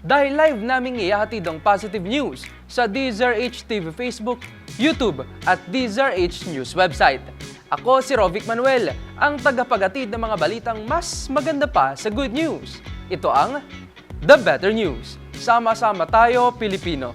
Dahil live naming ihahatid ang positive news sa DZRH TV Facebook, YouTube at DZRH News website. Ako si Rovic Manuel, ang tagapagatid ng mga balitang mas maganda pa sa good news. Ito ang The Better News. Sama-sama tayo, Pilipino.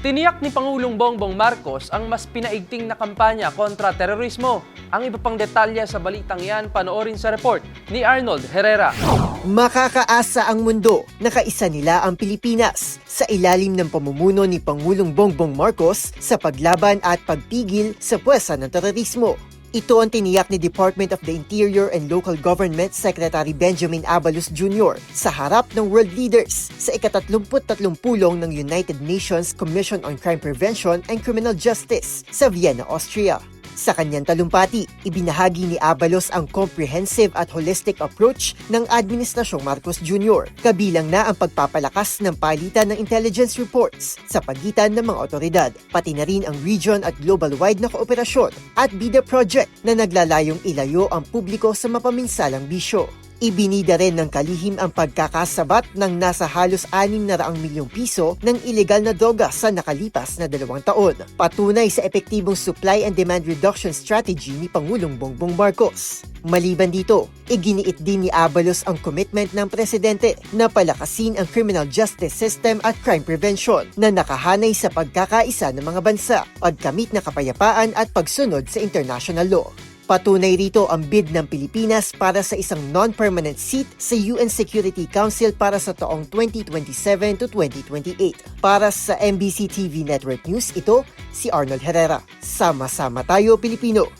Tiniyak ni Pangulong Bongbong Marcos ang mas pinaigting na kampanya kontra terorismo. Ang iba pang detalye sa balitang yan panoorin sa report ni Arnold Herrera. Makakaasa ang mundo na kaisa nila ang Pilipinas sa ilalim ng pamumuno ni Pangulong Bongbong Marcos sa paglaban at pagpigil sa puwersa ng terorismo. Ito ang tiniyak ni Department of the Interior and Local Government Secretary Benjamin Abalos Jr. sa harap ng world leaders sa ikatatlumput-tatlong pulong ng United Nations Commission on Crime Prevention and Criminal Justice sa Vienna, Austria. Sa kanyang talumpati, ibinahagi ni Abalos ang comprehensive at holistic approach ng Administrasyong Marcos Jr. Kabilang na ang pagpapalakas ng palitan ng intelligence reports sa pagitan ng mga otoridad, pati na rin ang region at global-wide na kooperasyon at BIDA project na naglalayong ilayo ang publiko sa mapaminsalang bisyo. Ibinida rin ng kalihim ang pagkakasabat ng nasa halos 600 milyong piso ng ilegal na droga sa nakalipas na dalawang taon. Patunay sa epektibong supply and demand reduction strategy ni Pangulong Bongbong Marcos. Maliban dito, iginiit din ni Abalos ang commitment ng presidente na palakasin ang criminal justice system at crime prevention na nakahanay sa pagkakaisa ng mga bansa, pagkamit na kapayapaan at pagsunod sa international law. Patunay rito ang bid ng Pilipinas para sa isang non-permanent seat sa UN Security Council para sa taong 2027 to 2028. Para sa MBC TV Network News, ito si Arnold Herrera. Sama-sama tayo Pilipino.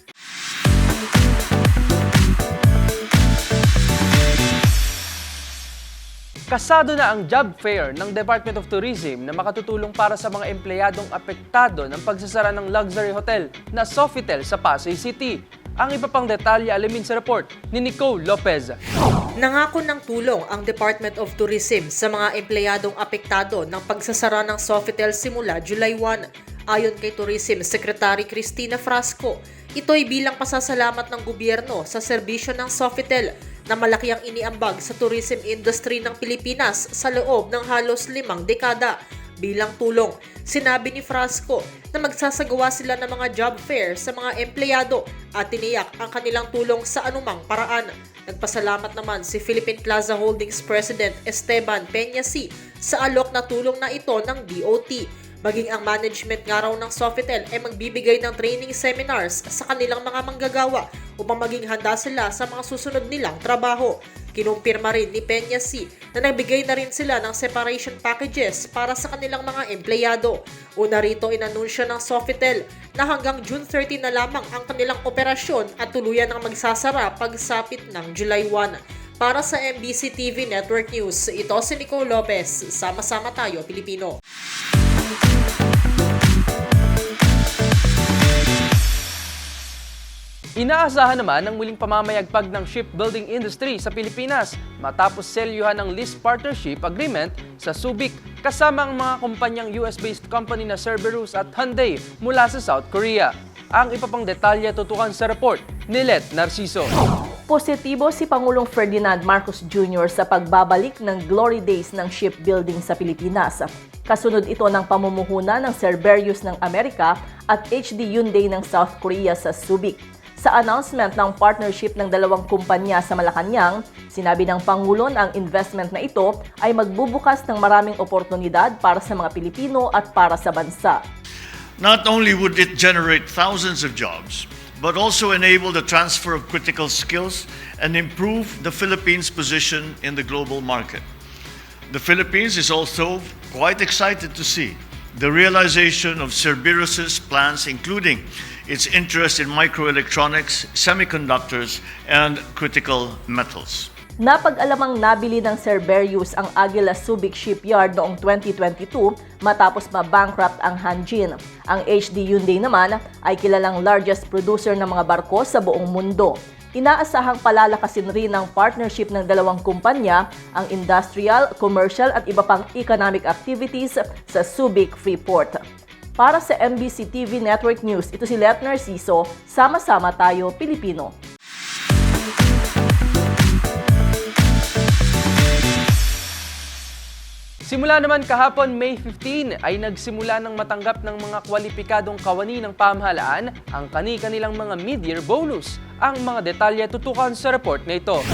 Kasado na ang job fair ng Department of Tourism na makatutulong para sa mga empleyadong apektado ng pagsasara ng luxury hotel na Sofitel sa Pasay City. Ang iba pang detalye alamin sa report ni Nicole Lopez. Nangako ng tulong ang Department of Tourism sa mga empleyadong apektado ng pagsasara ng Sofitel simula July 1. Ayon kay Tourism Secretary Cristina Frasco, ito'y bilang pasasalamat ng gobyerno sa serbisyo ng Sofitel na malaki ang iniambag sa tourism industry ng Pilipinas sa loob ng halos limang dekada. Bilang tulong, sinabi ni Frasco na magsasagawa sila ng mga job fair sa mga empleyado at tiniyak ang kanilang tulong sa anumang paraan. Nagpasalamat naman si Philippine Plaza Holdings President Esteban Peñasi sa alok na tulong na ito ng DOT. Maging ang management nga raw ng Sofitel ay magbibigay ng training seminars sa kanilang mga manggagawa upang maging handa sila sa mga susunod nilang trabaho. Kinumpirma rin ni Peña C na nagbigay na rin sila ng separation packages para sa kanilang mga empleyado. Una rito inanunsyo ng Sofitel na hanggang June 30 na lamang ang kanilang operasyon at tuluyan ang magsasara pagsapit ng July 1. Para sa MBC TV Network News, ito si Nico Lopez. Sama-sama tayo, Pilipino. Inaasahan naman ang muling pamamayagpag ng shipbuilding industry sa Pilipinas matapos selyuhan ng lease partnership agreement sa Subic kasama ang mga kumpanyang US-based company na Cerberus at Hyundai mula sa South Korea. Ang iba detalye tutukan sa report ni Let Narciso. Positibo si Pangulong Ferdinand Marcos Jr. sa pagbabalik ng glory days ng shipbuilding sa Pilipinas. Kasunod ito ng pamumuhunan ng Cerberus ng Amerika at HD Hyundai ng South Korea sa Subic. Sa announcement ng partnership ng dalawang kumpanya sa Malacanang, sinabi ng Pangulo na ang investment na ito ay magbubukas ng maraming oportunidad para sa mga Pilipino at para sa bansa. Not only would it generate thousands of jobs, but also enable the transfer of critical skills and improve the Philippines' position in the global market. The Philippines is also quite excited to see the realization of Cerberus's plans, including its interest in microelectronics, semiconductors, and critical metals. Napag-alamang nabili ng Cerberius ang Aguila Subic Shipyard noong 2022 matapos ma-bankrupt ang Hanjin. Ang HD Hyundai naman ay kilalang largest producer ng mga barko sa buong mundo. Inaasahang palalakasin rin ng partnership ng dalawang kumpanya ang industrial, commercial at iba pang economic activities sa Subic Freeport. Para sa MBC TV Network News, ito si Let Narciso, Sama-sama tayo Pilipino. Simula naman kahapon, May 15, ay nagsimula ng matanggap ng mga kwalipikadong kawani ng pamahalaan ang kani-kanilang mga mid-year bonus. Ang mga detalye tutukan sa report na ito.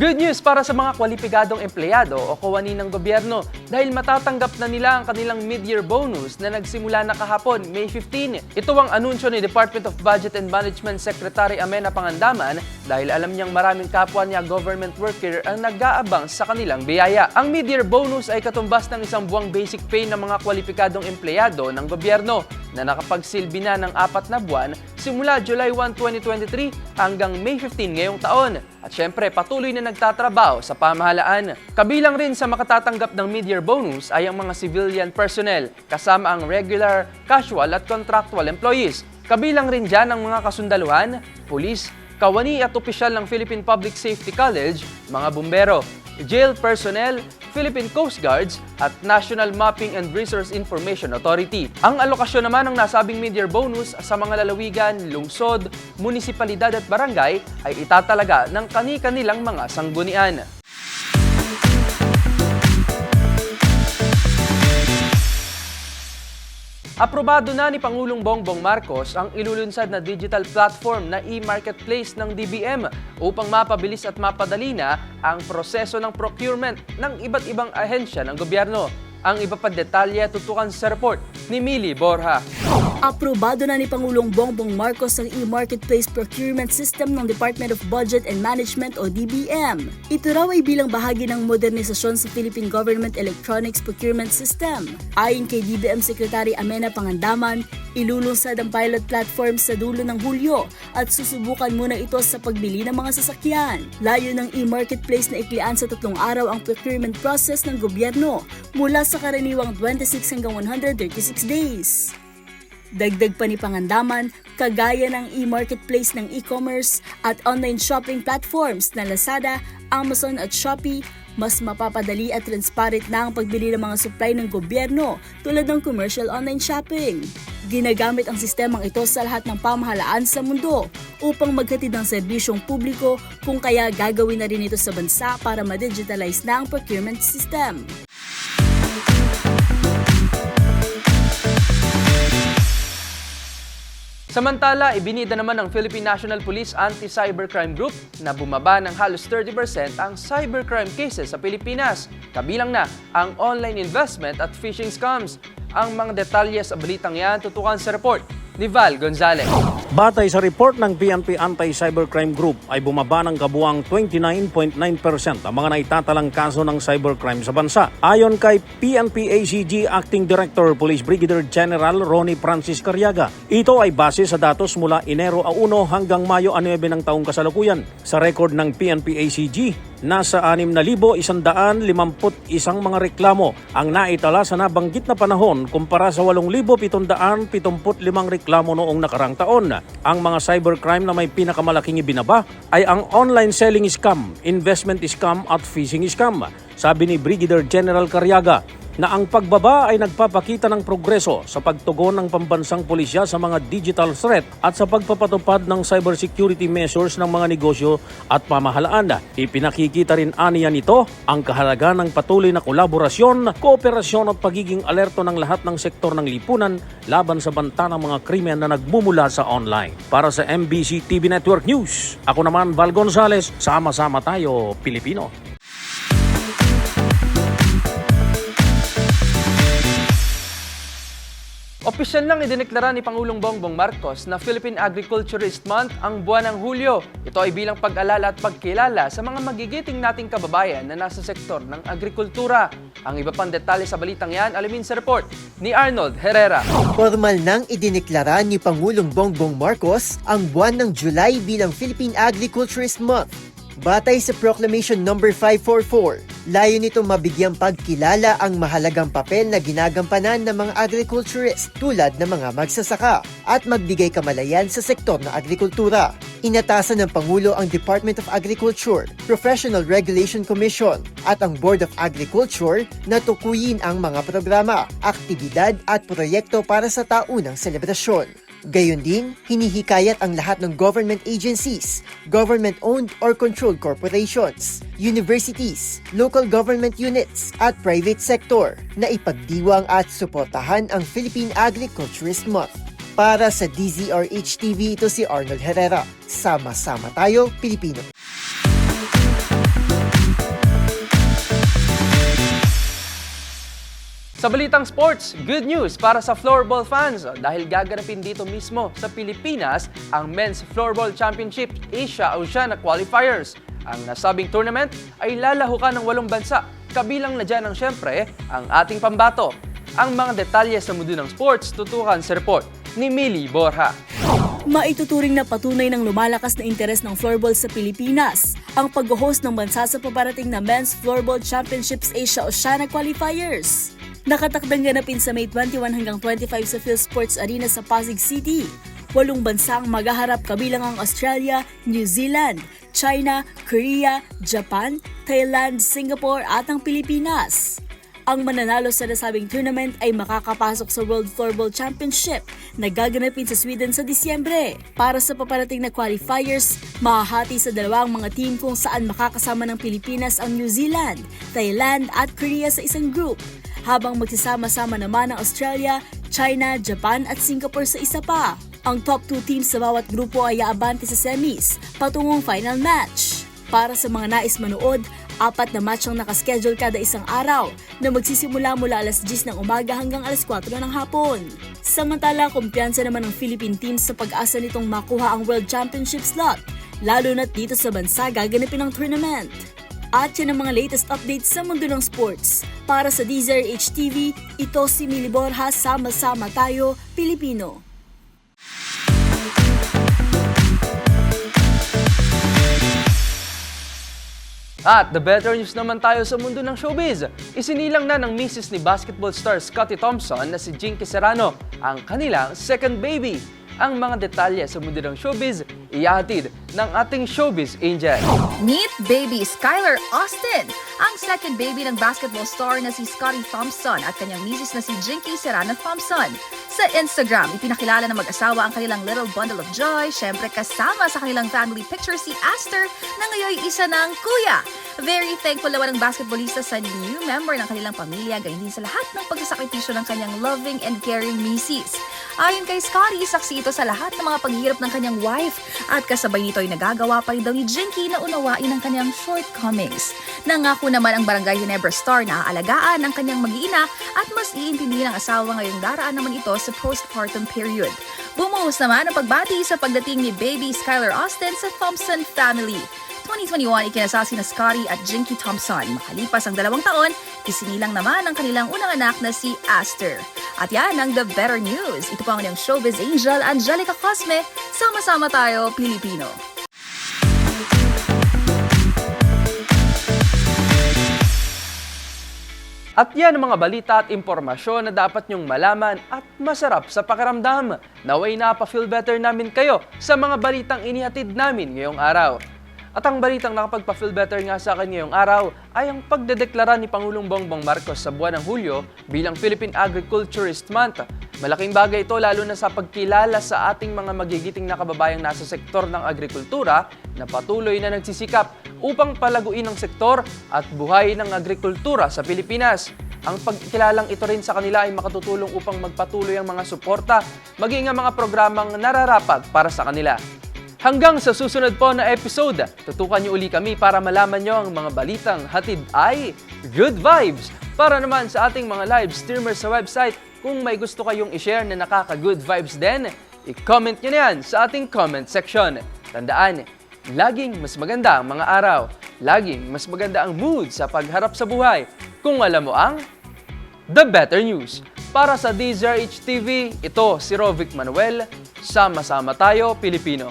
Good news para sa mga kwalipikadong empleyado o kawani ng gobyerno dahil matatanggap na nila ang kanilang mid-year bonus na nagsimula na kahapon, May 15. Ito ang anunsyo ni Department of Budget and Management Secretary Amena Pangandaman dahil alam niyang maraming kapwa niya government worker ang nag-aabang sa kanilang biyaya. Ang mid-year bonus ay katumbas ng isang buwang basic pay ng mga kwalipikadong empleyado ng gobyerno na nakapagsilbi na ng apat na buwan simula July 1, 2023 hanggang May 15 ngayong taon. At syempre, patuloy na nagtatrabaho sa pamahalaan. Kabilang rin sa makatatanggap ng mid-year bonus ay ang mga civilian personnel, kasama ang regular, casual at contractual employees. Kabilang rin dyan ang mga kasundaluhan, pulis, kawani at opisyal ng Philippine Public Safety College, mga bumbero, jail personnel, Philippine Coast Guards at National Mapping and Resource Information Authority. Ang alokasyon naman ng nasabing mid-year bonus sa mga lalawigan, lungsod, munisipalidad at barangay ay itatalaga ng kani-kanilang mga sanggunian. Aprobado na ni Pangulong Bongbong Marcos ang ilulunsad na digital platform na e-marketplace ng DBM upang mapabilis at mapadali na ang proseso ng procurement ng iba't ibang ahensya ng gobyerno. Ang iba pa detalye tutukan sa report ni Mili Borja. Aprobado na ni Pangulong Bongbong Marcos ang e-marketplace procurement system ng Department of Budget and Management o DBM. Ito raw ay bilang bahagi ng modernisasyon sa Philippine Government Electronics Procurement System. Ayon kay DBM Secretary Amena Pangandaman, ilulunsad ang pilot platform sa dulo ng Hulyo at susubukan muna ito sa pagbili ng mga sasakyan. Layo ng e-marketplace na iklian sa tatlong araw ang procurement process ng gobyerno mula sa karaniwang 26 hanggang 136 days. Dagdag pa ni Pangandaman, kagaya ng e-marketplace ng e-commerce at online shopping platforms na Lazada, Amazon at Shopee, mas mapapadali at transparent na ang pagbili ng mga supply ng gobyerno tulad ng commercial online shopping. Ginagamit ang sistemang ito sa lahat ng pamahalaan sa mundo upang maghatid ng serbisyong publiko kung kaya gagawin na rin ito sa bansa para ma-digitalize na ang procurement system. Samantala, ibinida naman ng Philippine National Police Anti-Cybercrime Group na bumaba ng halos 30% ang cybercrime cases sa Pilipinas. Kabilang na ang online investment at phishing scams. Ang mga detalye sa balitang yan tutukan sa report ni Val Gonzalez. Batay sa report ng PNP Anti-Cybercrime Group ay bumaba ng kabuang 29.9% ang mga naitatalang kaso ng cybercrime sa bansa. Ayon kay PNP ACG Acting Director Police Brigadier General Ronnie Francis Carriaga, ito ay base sa datos mula Enero 1 hanggang Mayo 9 ng taong kasalukuyan. Sa record ng PNP ACG, nasa 6,151 mga reklamo ang naitala sa nabanggit na panahon kumpara sa 8,775 reklamo noong nakarang taon. Ang mga cybercrime na may pinakamalaking ibinaba ay ang online selling scam, investment scam at phishing scam. Sabi ni Brigadier General Carriaga, na ang pagbaba ay nagpapakita ng progreso sa pagtugon ng pambansang pulisya sa mga digital threat at sa pagpapatupad ng cybersecurity measures ng mga negosyo at pamahalaan. Ipinakikita rin aniya nito ang kahalaga ng patuloy na kolaborasyon, kooperasyon at pagiging alerto ng lahat ng sektor ng lipunan laban sa banta ng mga krimen na nagmumula sa online. Para sa MBC TV Network News, ako naman Val Gonzales, sama-sama tayo Pilipino. Opisyal nang idineklara ni Pangulong Bongbong Marcos na Philippine Agriculturist Month ang buwan ng Hulyo. Ito ay bilang pag-alala at pagkilala sa mga magigiting nating kababayan na nasa sektor ng agrikultura. Ang iba pang detalye sa balitang yan, alamin sa report ni Arnold Herrera. Formal nang idineklara ni Pangulong Bongbong Marcos ang buwan ng July bilang Philippine Agriculturist Month. Batay sa Proclamation No. 544, layo nito mabigyang pagkilala ang mahalagang papel na ginagampanan ng mga agriculturist tulad ng mga magsasaka at magbigay kamalayan sa sektor ng agrikultura. Inatasan ng Pangulo ang Department of Agriculture, Professional Regulation Commission at ang Board of Agriculture na tukuyin ang mga programa, aktibidad at proyekto para sa taunang selebrasyon. Gayon din, hinihikayat ang lahat ng government agencies, government-owned or controlled corporations, universities, local government units at private sector na ipagdiwang at suportahan ang Philippine Agriculturist Month. Para sa DZRH TV, ito si Arnold Herrera. Sama-sama tayo, Pilipino. Sa balitang sports, good news para sa floorball fans dahil gaganapin dito mismo sa Pilipinas ang Men's Floorball Championship Asia Oceania Qualifiers. Ang nasabing tournament ay lalahukan ng walong bansa, kabilang na dyan ang syempre ang ating pambato. Ang mga detalye sa mundo ng sports tutukan sa report ni Millie Borja. Maituturing na patunay ng lumalakas na interes ng floorball sa Pilipinas ang pag-host ng bansa sa paparating na Men's Floorball Championships Asia Oceania Qualifiers. Nakatakdang ganapin sa May 21 hanggang 25 sa PhilSports Arena sa Pasig City. Walong bansa ang magaharap kabilang ang Australia, New Zealand, China, Korea, Japan, Thailand, Singapore at ang Pilipinas. Ang mananalo sa nasabing tournament ay makakapasok sa World Floorball Championship na gaganapin sa Sweden sa Disyembre. Para sa paparating na qualifiers, mahahati sa dalawang mga team kung saan makakasama ng Pilipinas ang New Zealand, Thailand at Korea sa isang group, habang magsasama-sama naman ang Australia, China, Japan at Singapore sa isa pa. Ang top 2 teams sa bawat grupo ay aabante sa semis, patungong final match. Para sa mga nais manood, apat na match ang nakaschedule kada isang araw na magsisimula mula alas 10 ng umaga hanggang alas 4 ng hapon. Samantala, kumpiyansa naman ng Philippine team sa pag-asa nitong makuha ang World Championship slot, lalo na dito sa bansa gaganapin ang tournament. At yan ang mga latest updates sa mundo ng sports. Para sa DZRH TV, ito si Mili Borja, sama-sama tayo, Pilipino. At the better news naman tayo sa mundo ng showbiz. Isinilang na ng misis ni basketball star Scottie Thompson na si Jinky Serrano ang kanilang second baby. Ang mga detalye sa mundo ng showbiz, iyahatid ng ating showbiz angel. Meet baby Skylar Austin, ang second baby ng basketball star na si Scottie Thompson at kanyang misis na si Jinky Serrano Thompson. Sa Instagram, ipinakilala ng mag-asawa ang kanilang little bundle of joy, syempre kasama sa kanilang family picture si Aster na ngayon isa ng kuya. Very thankful naman ang basketballista sa new member ng kanilang pamilya, gayon din sa lahat ng pagsasakripisyo ng kanyang loving and caring misis. Ayon kay Scottie, saksi ito sa lahat ng mga paghihirap ng kanyang wife at kasabay nito ay nagagawa pa rin daw ni Jinky na unawain ang kanyang shortcomings. Nangako naman ang Barangay Ginebra star na aalagaan ang kanyang mag-iina at mas iintindi ng asawa ngayong daraan naman ito sa postpartum period. Bumuhos naman ang pagbati sa pagdating ni baby Skylar Austin sa Thompson family. 2021, ikinasal si na Scottie at Jinky Thompson. Makalipas ang dalawang taon, isinilang naman ang kanilang unang anak na si Aster. At yan ang The Better News. Ito po ang kanyang showbiz angel, Angelica Cosme. Sama-sama tayo, Pilipino. At yan ang mga balita at impormasyon na dapat nyong malaman at masarap sa pakiramdam. Naway napaka-feel better namin kayo sa mga balitang inihatid namin ngayong araw. At ang balitang nakapagpa-feel better nga sa akin ngayong araw ay ang pagdedeklara ni Pangulong Bongbong Marcos sa buwan ng Hulyo bilang Philippine Agriculturist Month. Malaking bagay ito lalo na sa pagkilala sa ating mga magigiting na kababayang nasa sektor ng agrikultura na patuloy na nagsisikap upang palaguin ang sektor at buhay ng agrikultura sa Pilipinas. Ang pagkilalang ito rin sa kanila ay makatutulong upang magpatuloy ang mga suporta, maging ang mga programang nararapat para sa kanila. Hanggang sa susunod po na episode, tutukan niyo uli kami para malaman niyo ang mga balitang hatid ay good vibes. Para naman sa ating mga live streamers sa website, kung may gusto kayong i-share na nakaka-good vibes din, i-comment niyo na yan sa ating comment section. Tandaan, laging mas maganda ang mga araw. Laging mas maganda ang mood sa pagharap sa buhay. Kung alam mo ang The Better News. Para sa DZRH TV, ito si Rovic Manuel. Sama-sama tayo, Pilipino.